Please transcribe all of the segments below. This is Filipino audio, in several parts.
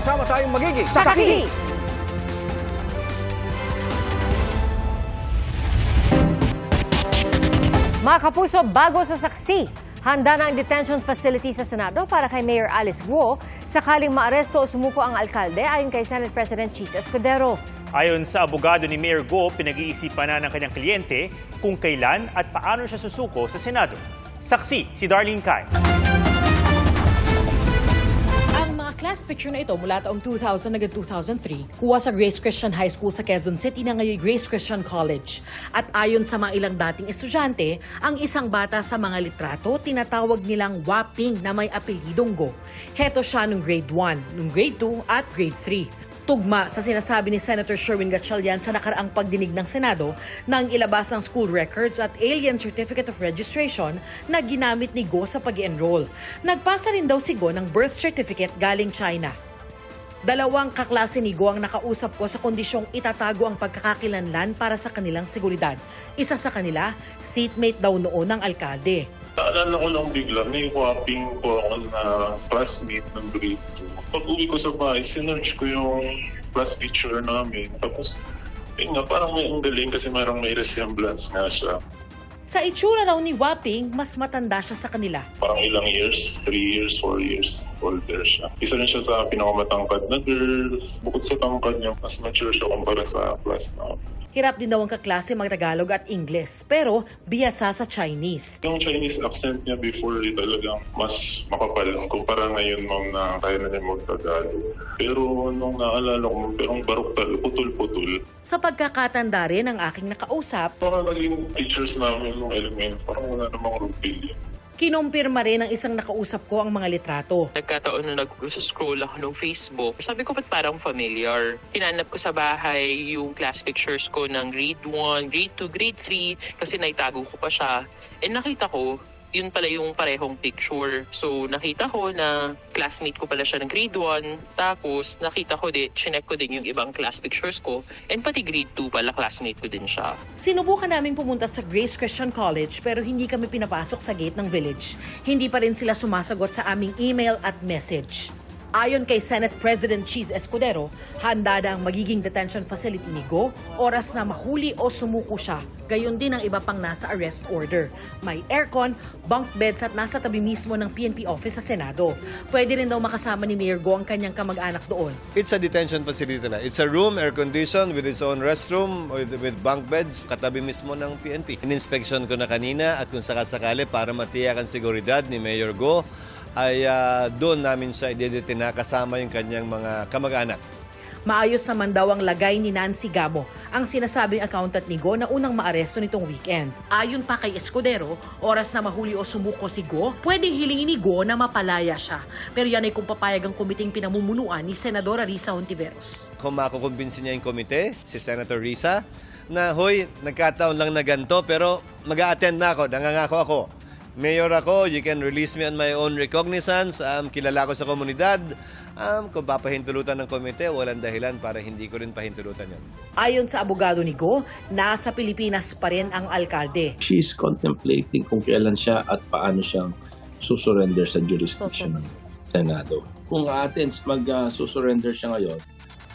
Sama-sama tayong magiging Sakaki! Mga kapuso, bago sa saksi, handa na ang detention facility sa Senado para kay Mayor Alice Guo sakaling maaresto o sumuko ang alkalde ayon kay Senate President Cheese Escudero. Ayon sa abogado ni Mayor Go, pinag-iisipan na ng kanyang kliyente kung kailan at paano siya susuko sa Senado. Saksi, si Darlene Kai. Class picture na ito mula taong 2000 hanggang 2003, kuha sa Grace Christian High School sa Quezon City na ngayon Grace Christian College. At ayon sa mga ilang dating estudyante, ang isang bata sa mga litrato tinatawag nilang Waping na may apelidong Go. Heto siya nung grade 1, nung grade 2 at grade 3 tugma sa sinasabi ni Senator Sherwin Gatchalian sa nakaraang pagdinig ng Senado nang ilabas ang school records at alien certificate of registration na ginamit ni Go sa pag enroll Nagpasa rin daw si Go ng birth certificate galing China. Dalawang kaklase ni Go ang nakausap ko sa kondisyong itatago ang pagkakakilanlan para sa kanilang seguridad. Isa sa kanila, seatmate daw noon ng alkalde. Naalala ko lang bigla, may whopping po ako na classmate ng grade 2. Pag uwi ko sa bahay, sinerch ko yung class picture namin. Tapos, yun nga, parang may ang galing kasi parang may resemblance nga siya. Sa itsura raw ni Waping, mas matanda siya sa kanila. Parang ilang years, 3 years, 4 years older siya. Isa rin siya sa pinakamatangkad na girls. Bukod sa tangkad niya, mas mature siya kumpara sa class namin. Hirap din daw ang kaklase mag-Tagalog at Ingles, pero biyasa sa Chinese. Yung Chinese accent niya before eh, talagang mas makapal kumpara ngayon ma'am na kaya na niya magtagalog. Pero nung naalala ko, pero ang barok talaga, putol-putol. Sa pagkakatanda rin ng aking nakausap, Parang naging teachers namin nung element, parang wala namang rupil. Kinumpirma rin ng isang nakausap ko ang mga litrato. Nagkataon na nag-scroll ako ng Facebook. Sabi ko, ba't parang familiar? Hinanap ko sa bahay yung class pictures ko ng grade 1, grade 2, grade 3 kasi naitago ko pa siya. And nakita ko, yun pala yung parehong picture. So, nakita ko na classmate ko pala siya ng grade 1. Tapos, nakita ko din, chinek ko din yung ibang class pictures ko. And pati grade 2 pala, classmate ko din siya. Sinubukan namin pumunta sa Grace Christian College pero hindi kami pinapasok sa gate ng village. Hindi pa rin sila sumasagot sa aming email at message. Ayon kay Senate President Cheese Escudero, handa na ang magiging detention facility ni Go, oras na mahuli o sumuko siya. Gayon din ang iba pang nasa arrest order. May aircon, bunk beds at nasa tabi mismo ng PNP office sa Senado. Pwede rin daw makasama ni Mayor Go ang kanyang kamag-anak doon. It's a detention facility na. It's a room, air-conditioned, with its own restroom, with, with bunk beds, katabi mismo ng PNP. In-inspection ko na kanina at kung sakasakali para matiyak ang seguridad ni Mayor Go, ay ah, doon namin siya idedetina kasama yung kanyang mga kamag-anak. Maayos naman daw ang lagay ni Nancy Gamo, ang sinasabing accountant ni Go na unang maaresto nitong weekend. Ayon pa kay Escudero, oras na mahuli o sumuko si Go, pwedeng hilingin ni Go na mapalaya siya. Pero yan ay kung papayag ang kumiting pinamumunuan ni Senadora Risa Hontiveros. Kung makukumbinsin niya yung komite, si Senator Risa, na, hoy, nagkataon lang na ganito, pero mag attend na ako, nangangako ako. Mayor ako, you can release me on my own recognizance, um, kilala ko sa komunidad. Um, kung papahintulutan ng komite, walang dahilan para hindi ko rin pahintulutan yan. Ayon sa abogado ni Go, nasa Pilipinas pa rin ang alkalde. she's contemplating kung kailan siya at paano siyang susurrender sa jurisdiction ng Senado. Kung atin mag-susurrender siya ngayon,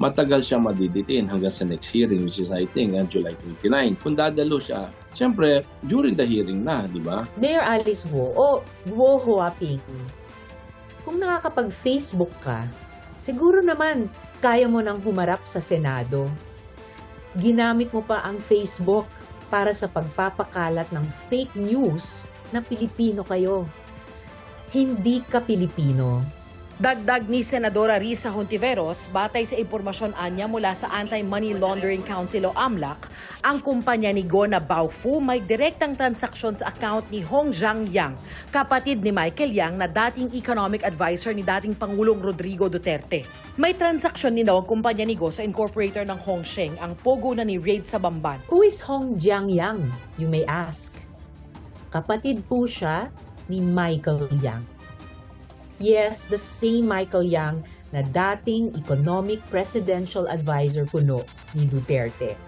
matagal siya madidetain hanggang sa next hearing which is I think on July 29. Kung dadalo siya, siyempre during the hearing na, di ba? Mayor Alice Guo o Guo Huaping, kung nakakapag-Facebook ka, siguro naman kaya mo nang humarap sa Senado. Ginamit mo pa ang Facebook para sa pagpapakalat ng fake news na Pilipino kayo. Hindi ka Pilipino. Dagdag ni Senadora Risa Hontiveros, batay sa impormasyon anya mula sa Anti-Money Laundering Council o AMLAC, ang kumpanya ni Go na Baofu may direktang transaksyon sa account ni Hong Zhang Yang, kapatid ni Michael Yang na dating economic advisor ni dating Pangulong Rodrigo Duterte. May transaksyon din daw ang kumpanya ni Go sa incorporator ng Hong Sheng, ang pogo na ni Raid sa Bamban. Who is Hong Jiangyang, you may ask? Kapatid po siya ni Michael Yang. Yes, the same Michael Yang na dating economic presidential advisor kuno ni Duterte.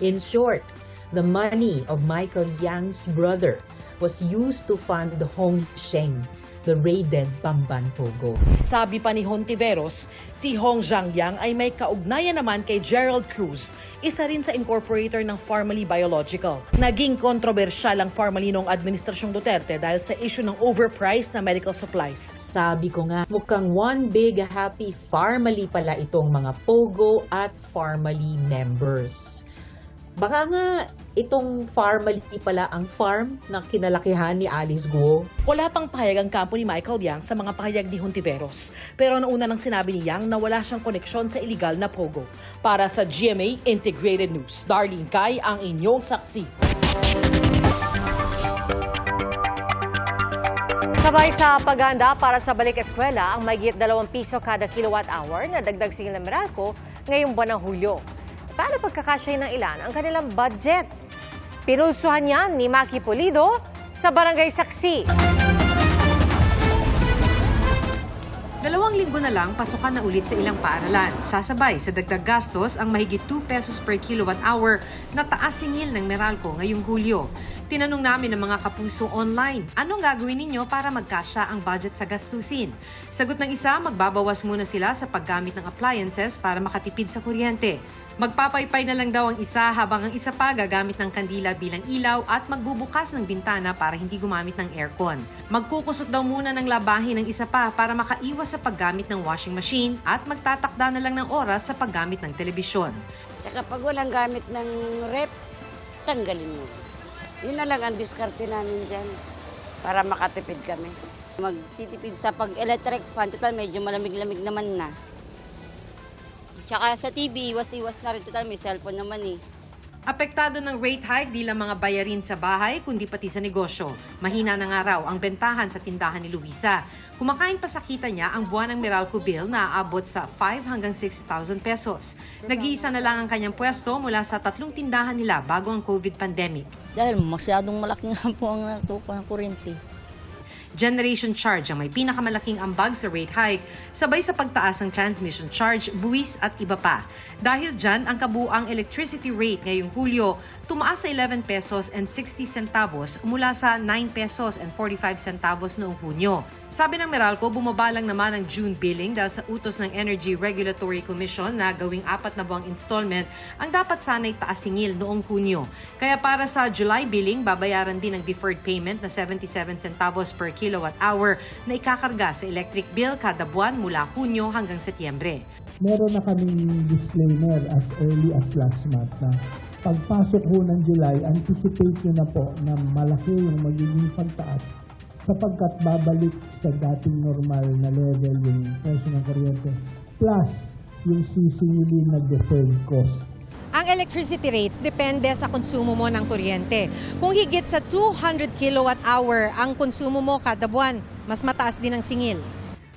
In short, the money of Michael Yang's brother was used to fund Hong Sheng, the raided Bamban Pogo. Sabi pa ni Hontiveros, si Hong Zhangyang ay may kaugnayan naman kay Gerald Cruz, isa rin sa incorporator ng Pharmaly Biological. Naging kontrobersyal ang Pharmaly noong Administrasyong Duterte dahil sa issue ng overpriced na medical supplies. Sabi ko nga, mukhang one big happy Farmally pala itong mga Pogo at Farmally members. Baka nga itong Farmally pala ang farm na kinalakihan ni Alice Guo. Wala pang pahayag ang kampo ni Michael Yang sa mga pahayag ni Hontiveros. Pero nauna nang sinabi ni Yang na wala siyang koneksyon sa illegal na pogo. Para sa GMA Integrated News, Darlene Kai ang inyong saksi. Sabay sa paganda para sa balik eskwela ang mayigit 2 piso kada kilowatt hour na dagdag singil ng Meralco ngayong buwan ng Hulyo. Paano pagkakasya ng ilan ang kanilang budget? Pinulsuhan yan ni Maki Pulido sa Barangay Saksi. Dalawang linggo na lang, pasukan na ulit sa ilang paaralan. Sasabay sa dagdag gastos ang mahigit 2 pesos per kilowatt hour na taas singil ng Meralco ngayong Hulyo. Tinanong namin ng mga kapuso online, anong gagawin ninyo para magkasya ang budget sa gastusin? Sagot ng isa, magbabawas muna sila sa paggamit ng appliances para makatipid sa kuryente. Magpapaypay na lang daw ang isa habang ang isa pa gagamit ng kandila bilang ilaw at magbubukas ng bintana para hindi gumamit ng aircon. Magkukusot daw muna ng labahin ng isa pa para makaiwas sa paggamit ng washing machine at magtatakda na lang ng oras sa paggamit ng telebisyon. Tsaka pag walang gamit ng rep, tanggalin mo. Yun na lang ang diskarte namin dyan para makatipid kami. magtitipid sa pag-electric fan. Total, medyo malamig-lamig naman na. Tsaka sa TV, iwas-iwas na rin. Total, may cellphone naman eh. Apektado ng rate hike di lang mga bayarin sa bahay kundi pati sa negosyo. Mahina na nga raw ang bentahan sa tindahan ni Luisa. Kumakain pa sa kita niya ang buwan ng Meralco bill na aabot sa 5 hanggang 6,000 pesos. Nag-iisa na lang ang kanyang pwesto mula sa tatlong tindahan nila bago ang COVID pandemic. Dahil masyadong malaki nga po ang natuko ng kuryente. Generation charge ang may pinakamalaking ambag sa rate hike, sabay sa pagtaas ng transmission charge, buwis at iba pa. Dahil dyan, ang kabuang electricity rate ngayong Hulyo tumaas sa 11 pesos and 60 centavos mula sa 9 pesos and 45 centavos noong Hunyo. Sabi ng Meralco, bumaba lang naman ang June billing dahil sa utos ng Energy Regulatory Commission na gawing apat na buwang installment ang dapat sana'y taas singil noong Hunyo. Kaya para sa July billing, babayaran din ang deferred payment na 77 centavos per kilowatt hour na ikakarga sa electric bill kada buwan mula Hunyo hanggang Setyembre. meron na kaming disclaimer as early as last month na pagpasok ho ng July, anticipate nyo na po na malaki yung magiging pagtaas sapagkat babalik sa dating normal na level yung presyo ng kuryente plus yung sisingilin na deferred cost. Ang electricity rates depende sa konsumo mo ng kuryente. Kung higit sa 200 kilowatt hour ang konsumo mo kada buwan, mas mataas din ang singil.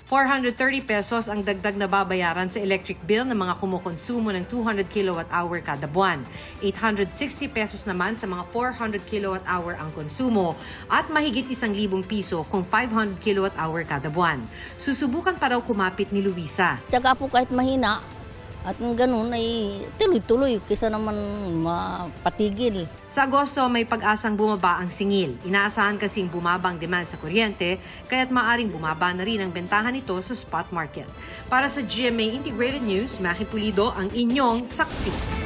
430 pesos ang dagdag na babayaran sa electric bill ng mga kumukonsumo ng 200 kilowatt hour kada buwan. 860 pesos naman sa mga 400 kilowatt hour ang konsumo at mahigit isang libong piso kung 500 kilowatt hour kada buwan. Susubukan pa raw kumapit ni Luisa. Tsaka po kahit mahina, at ng ganun ay tuloy-tuloy kaysa naman mapatigil. Sa Agosto, may pag-asang bumaba ang singil. Inaasahan kasing bumaba ang demand sa kuryente, kaya't maaring bumaba na rin ang bentahan nito sa spot market. Para sa GMA Integrated News, Maki Pulido ang inyong saksi.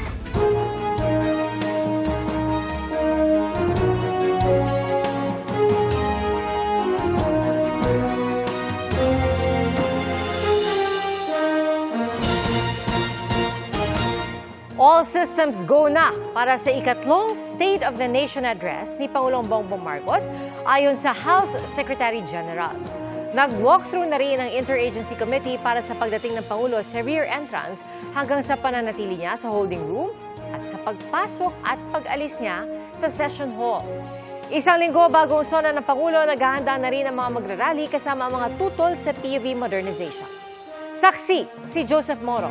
All systems go na para sa ikatlong State of the Nation address ni Pangulong Bongbong Marcos ayon sa House Secretary General. Nag-walkthrough na rin ang Interagency Committee para sa pagdating ng Pangulo sa rear entrance hanggang sa pananatili niya sa holding room at sa pagpasok at pag-alis niya sa session hall. Isang linggo bago ang sona ng Pangulo, naghahanda na rin ang mga magrarally kasama ang mga tutol sa PUV modernization. Saksi si Joseph Moro.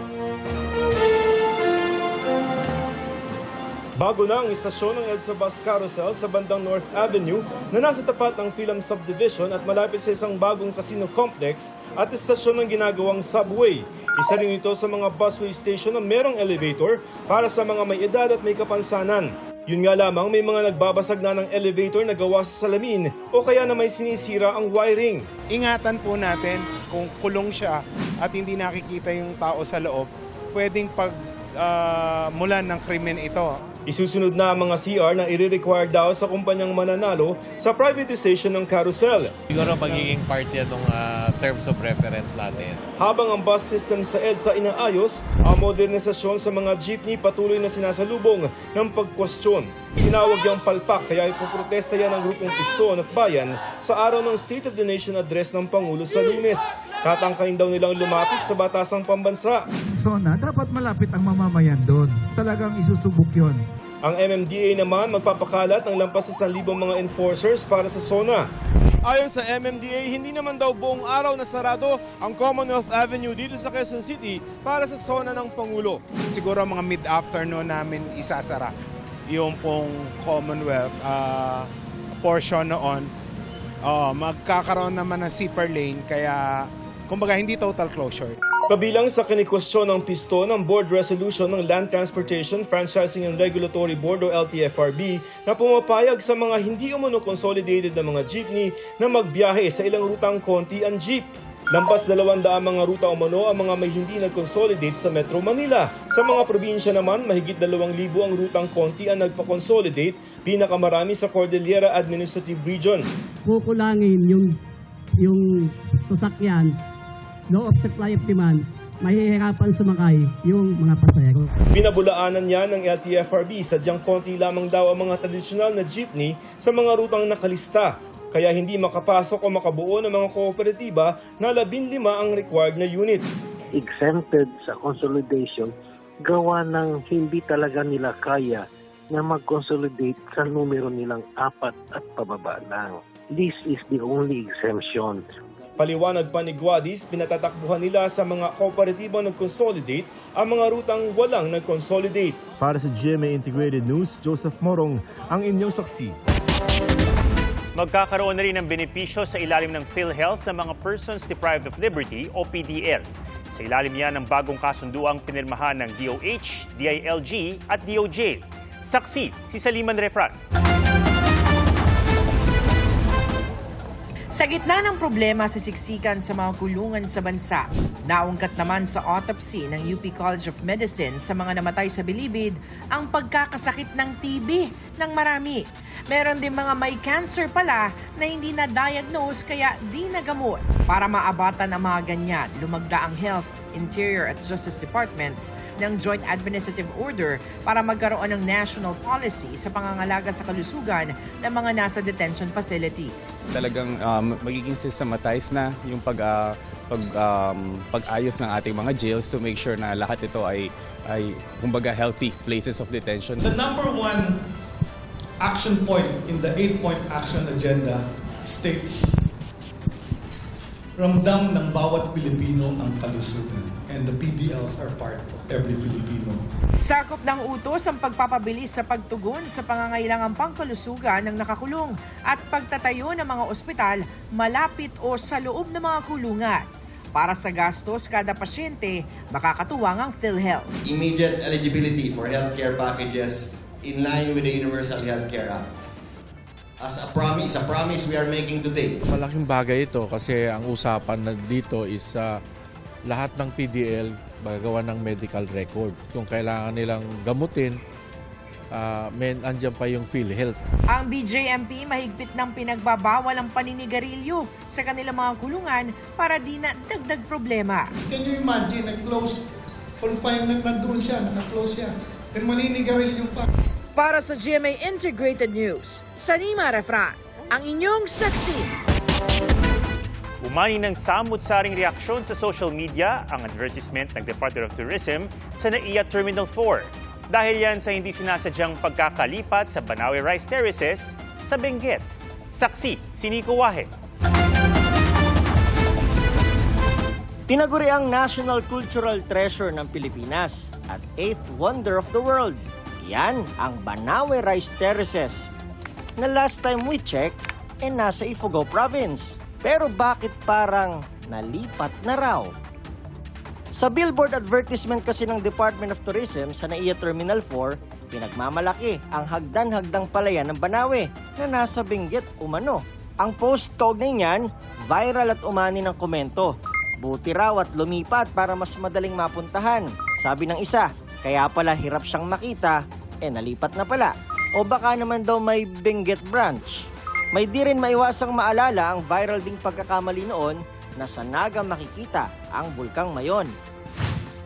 Bago na ang istasyon ng EDSA Bus Carousel sa bandang North Avenue na nasa tapat ng Film Subdivision at malapit sa isang bagong casino complex at istasyon ng ginagawang subway. Isa rin ito sa mga busway station na merong elevator para sa mga may edad at may kapansanan. Yun nga lamang may mga nagbabasag na ng elevator na gawa sa salamin o kaya na may sinisira ang wiring. ingatan po natin kung kulong siya at hindi nakikita yung tao sa loob, pwedeng pag ah, mulan ng krimen ito. Isusunod na ang mga CR na i-require daw sa kumpanyang mananalo sa privatization ng carousel. Siguro magiging part yan ng ah, terms of reference natin. Habang ang bus system sa EDSA inaayos, ang modernisasyon sa mga jeepney patuloy na sinasalubong ng pagkwestiyon. Tinawag yung palpak kaya ipoprotesta yan ng grupong Piston at Bayan sa araw ng State of the Nation address ng Pangulo sa lunes. Tatangkain daw nilang lumapit sa batasang pambansa. SONA, dapat malapit ang mamamayan doon. Talagang isusubok yon. Ang MMDA naman magpapakalat ng lampas sa 1,000 mga enforcers para sa SONA. Ayon sa MMDA, hindi naman daw buong araw na sarado ang Commonwealth Avenue dito sa Quezon City para sa SONA ng Pangulo. Siguro mga mid-afternoon namin isasara yung pong Commonwealth ah, portion noon. Oh, magkakaroon naman ng zipper lane kaya kumbaga hindi total closure. Kabilang sa kinikwestiyon ng piston ng Board Resolution ng Land Transportation, Franchising and Regulatory Board o LTFRB na pumapayag sa mga hindi umano consolidated na mga jeepney na magbiyahe sa ilang rutang konti ang jeep. Lampas dalawang daang mga ruta umano ang mga may hindi nag-consolidate sa Metro Manila. Sa mga probinsya naman, mahigit dalawang libo ang rutang konti ang nagpa-consolidate, pinakamarami sa Cordillera Administrative Region. Kukulangin yung yung sasakyan, law of supply of demand, mahihirapan sumakay yung mga pasahero. Binabulaanan niya ng LTFRB sadyang konti lamang daw ang mga tradisyonal na jeepney sa mga rutang nakalista. Kaya hindi makapasok o makabuo ng mga kooperatiba na 15 ang required na unit. Exempted sa consolidation, gawa ng hindi talaga nila kaya na mag-consolidate sa numero nilang apat at pababa lang. This is the only exemption. Paliwanag pa ni Guadis, pinatatakbuhan nila sa mga kooperatiba nag-consolidate ang mga rutang walang nag-consolidate. Para sa GMA Integrated News, Joseph Morong, ang inyong saksi. Magkakaroon na rin ng benepisyo sa ilalim ng PhilHealth ng mga persons deprived of liberty o PDL. Sa ilalim yan ng bagong kasunduang pinirmahan ng DOH, DILG at DOJ. Saksi si Saliman Refrat. Sa gitna ng problema sa siksikan sa mga kulungan sa bansa, naungkat naman sa autopsy ng UP College of Medicine sa mga namatay sa bilibid ang pagkakasakit ng TB ng marami. Meron din mga may cancer pala na hindi na-diagnose kaya di nagamot. Para maabatan ang mga ganyan, lumagda ang Health, Interior at Justice Departments ng Joint Administrative Order para magkaroon ng national policy sa pangangalaga sa kalusugan ng mga nasa detention facilities. talagang um, magiging systematized na yung pag, ah, pag, um, pag-ayos ng ating mga jails to make sure na lahat ito ay, ay kumbaga healthy places of detention. The number one action point in the eight-point action agenda states, ramdam ng bawat Pilipino ang kalusugan and the PDLs are part of every Filipino. Sakop ng utos ang pagpapabilis sa pagtugon sa pangangailangang pangkalusugan ng nakakulong at pagtatayo ng mga ospital malapit o sa loob ng mga kulungan. Para sa gastos kada pasyente, makakatuwang ang PhilHealth. immediate eligibility for healthcare packages in line with the Universal Healthcare Act. As a promise, a promise we are making today. Malaking bagay ito kasi ang usapan na dito is ah, lahat ng PDL magawa ng medical record. Kung kailangan nilang gamutin, uh, men, andyan pa yung PhilHealth. Ang BJMP mahigpit ng pinagbabawal ang paninigarilyo sa kanilang mga kulungan para di na dagdag problema. Can you imagine, nag-close, confinement na doon siya, naka-close siya. Then maninigarilyo pa. Para sa GMA Integrated News, Sanima Refran, ang inyong saksi. Umani ng samut-saring reaksyon sa social media ang advertisement ng Department of Tourism sa NAIA Terminal 4. Dahil yan sa hindi sinasadyang pagkakalipat sa Banawe Rice Terraces sa Benguet. Saksi, si Nico Wahe. Tinaguri ang National Cultural Treasure ng Pilipinas at Eighth Wonder of the World. Yan ang Banawe Rice Terraces na last time we checked, eh nasa Ifugao Province. Pero bakit parang nalipat na raw? Sa billboard advertisement kasi ng Department of Tourism sa NAIA Terminal 4, pinagmamalaki ang hagdan-hagdang palayan ng Banawe na nasa Benguet umano. Ang post kaugnay niyan, viral at umani ng komento. Buti raw at lumipat para mas madaling mapuntahan. Sabi ng isa, kaya pala hirap siyang makita, eh nalipat na pala. O baka naman daw may Benguet branch. May di rin maiwasang maalala ang viral ding pagkakamali noon na sa Naga makikita ang Bulkang Mayon.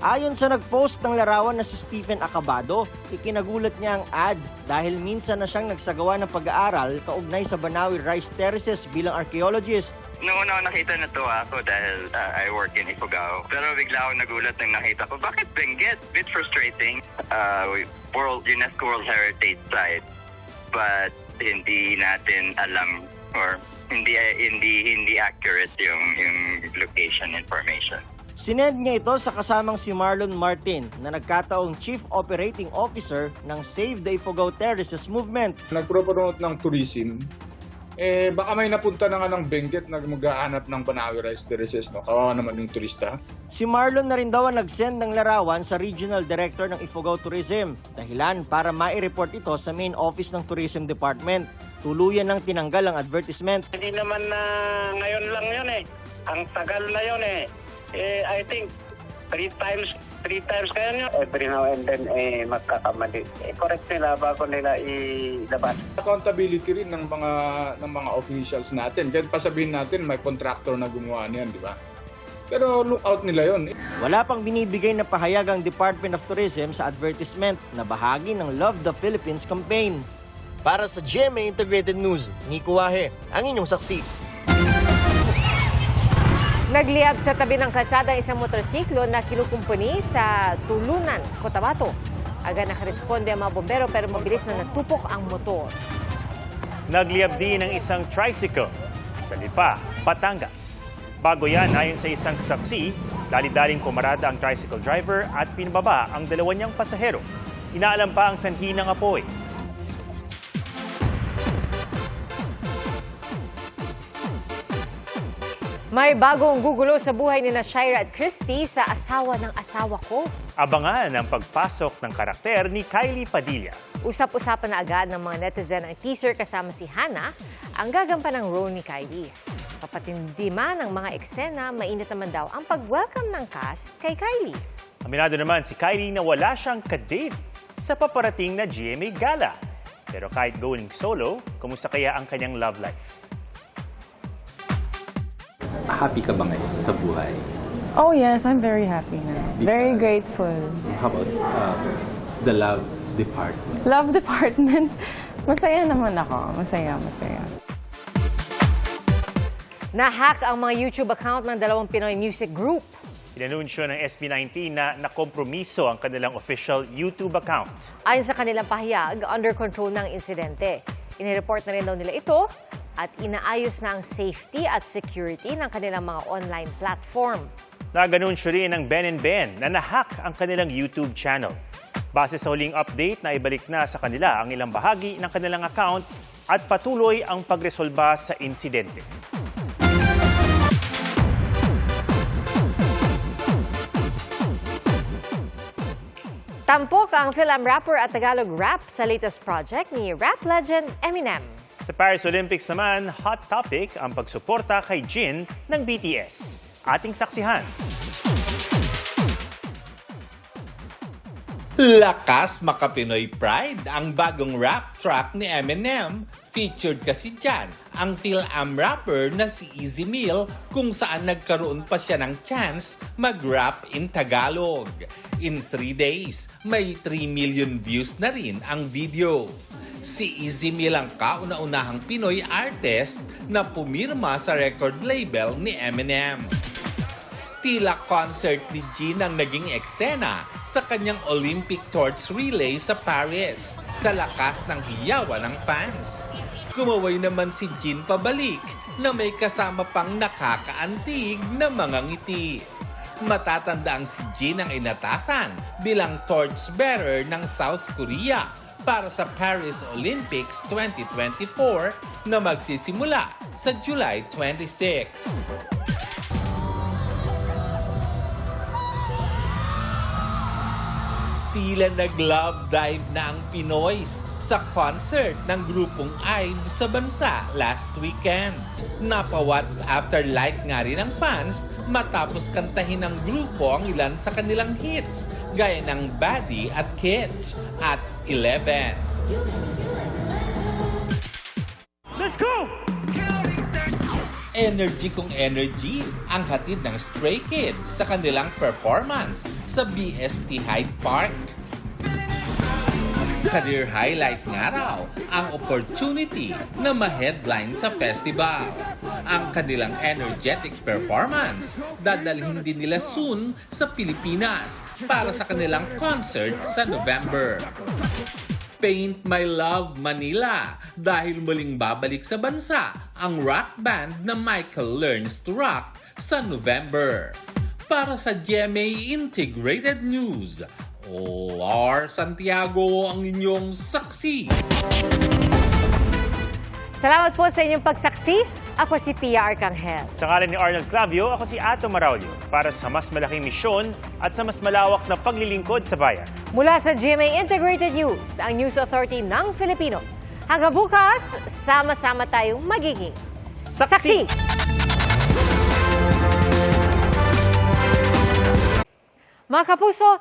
Ayon sa nag-post ng larawan na si Stephen Acabado, ikinagulat niya ang ad dahil minsan na siyang nagsagawa ng pag-aaral kaugnay sa Banawi Rice Terraces bilang archaeologist. Noong una nakita na to ako dahil uh, I work in Ifugao. Pero bigla ako nagulat nang nakita ko, bakit Benguet? Bit frustrating. Uh, World UNESCO World Heritage Site. But hindi natin alam or hindi hindi hindi accurate yung yung location information. Sinend niya ito sa kasamang si Marlon Martin na nagkataong Chief Operating Officer ng Save the Ifugao Terraces Movement. nagpropromote ng tourism, eh baka may napunta na nga ng Benguet na maghahanap ng Banawi Rice Terraces, no? Kawawa naman yung turista. Si Marlon na rin daw ang nag-send ng larawan sa Regional Director ng Ifugao Tourism. Dahilan para mai-report ito sa main office ng Tourism Department. Tuluyan ng tinanggal ang advertisement. Hindi naman na ngayon lang yun eh. Ang tagal na yun eh. Eh, I think three times three times kaya nyo. Every now and then eh magkakamali. Eh, correct nila bago nila ilabas. Accountability rin ng mga ng mga officials natin. Kahit pasabihin natin may contractor na gumawa niyan, di ba? Pero look out nila yon. Wala pang binibigay na pahayag ang Department of Tourism sa advertisement na bahagi ng Love the Philippines campaign. Para sa GMA Integrated News, Nico Wahe, ang inyong saksi. Nagliyab sa tabi ng kalsada ang isang motorsiklo na kinukumpuni sa Tulunan, Cotabato. Agad nakaresponde ang mga bombero pero mabilis na natupok ang motor. Nagliyab din ng isang tricycle sa Lipa, Batangas. Bago yan, ayon sa isang saksi, dali-daling kumarada ang tricycle driver at pinababa ang dalawa niyang pasahero. Inaalam pa ang sanhi ng apoy. May bagong gugulo sa buhay ni na Shira at Christy sa asawa ng asawa ko. Abangan ang pagpasok ng karakter ni Kylie Padilla. Usap-usapan na agad ng mga netizen ang teaser kasama si Hannah, ang gagampan ng role ni Kylie. Papatindi man ang mga eksena, mainit naman daw ang pag-welcome ng cast kay Kylie. Aminado naman si Kylie na wala siyang kadate sa paparating na GMA Gala. Pero kahit going solo, kumusta kaya ang kanyang love life? Happy ka ba ngayon sa buhay? Oh yes, I'm very happy now. Very grateful. How about uh, the love department? Love department. Masaya naman ako. Masaya, masaya. Nahack ang mga YouTube account ng dalawang Pinoy music group. Inanunsyo ng SB19 na nakompromiso ang kanilang official YouTube account. Ayon sa kanilang pahayag, under control ng insidente. Inireport na rin daw nila ito at inaayos na ang safety at security ng kanilang mga online platform. Naganunsyo rin ng Ben Ben na nahack ang kanilang YouTube channel. Base sa huling update na ibalik na sa kanila ang ilang bahagi ng kanilang account at patuloy ang pagresolba sa insidente. Tampok ang film rapper at Tagalog rap sa latest project ni rap legend Eminem. Sa Paris Olympics naman, hot topic ang pagsuporta kay Jin ng BTS. Ating saksihan. Lakas Makapinoy Pride ang bagong rap track ni Eminem. Featured kasi dyan ang Phil-Am rapper na si Easy Meal kung saan nagkaroon pa siya ng chance mag-rap in Tagalog. In three days, may 3 million views na rin ang video. Si Easy Meal ang kauna-unahang Pinoy artist na pumirma sa record label ni Eminem tila concert ni Jean ang naging eksena sa kanyang Olympic torch relay sa Paris sa lakas ng hiyawa ng fans. Kumaway naman si Jean pabalik na may kasama pang nakakaantig na mga ngiti. Matatanda ang si Jin ang inatasan bilang torchbearer ng South Korea para sa Paris Olympics 2024 na magsisimula sa July 26. Tila nag-love dive na ang Pinoys sa concert ng grupong IVE sa bansa last weekend. Napawats after light nga rin ng fans matapos kantahin ng grupo ang ilan sa kanilang hits gaya ng Buddy at Kitsch at 11. Let's go! Energy kung energy ang hatid ng Stray Kids sa kanilang performance sa BST Hyde Park. Career highlight nga raw ang opportunity na ma-headline sa festival. Ang kanilang energetic performance dadalhin din nila soon sa Pilipinas para sa kanilang concert sa November. Paint My Love Manila dahil muling babalik sa bansa ang rock band na Michael Learns to Rock sa November. Para sa GMA Integrated News, OR Santiago ang inyong saksi. Salamat po sa inyong pagsaksi. Ako si Pia Arcangel. Sa ngalan ni Arnold Clavio, ako si Ato Maraulio para sa mas malaking misyon at sa mas malawak na paglilingkod sa bayan. Mula sa GMA Integrated News, ang News Authority ng Filipino. Hanggang bukas, sama-sama tayong magiging saksi. Mga kapuso,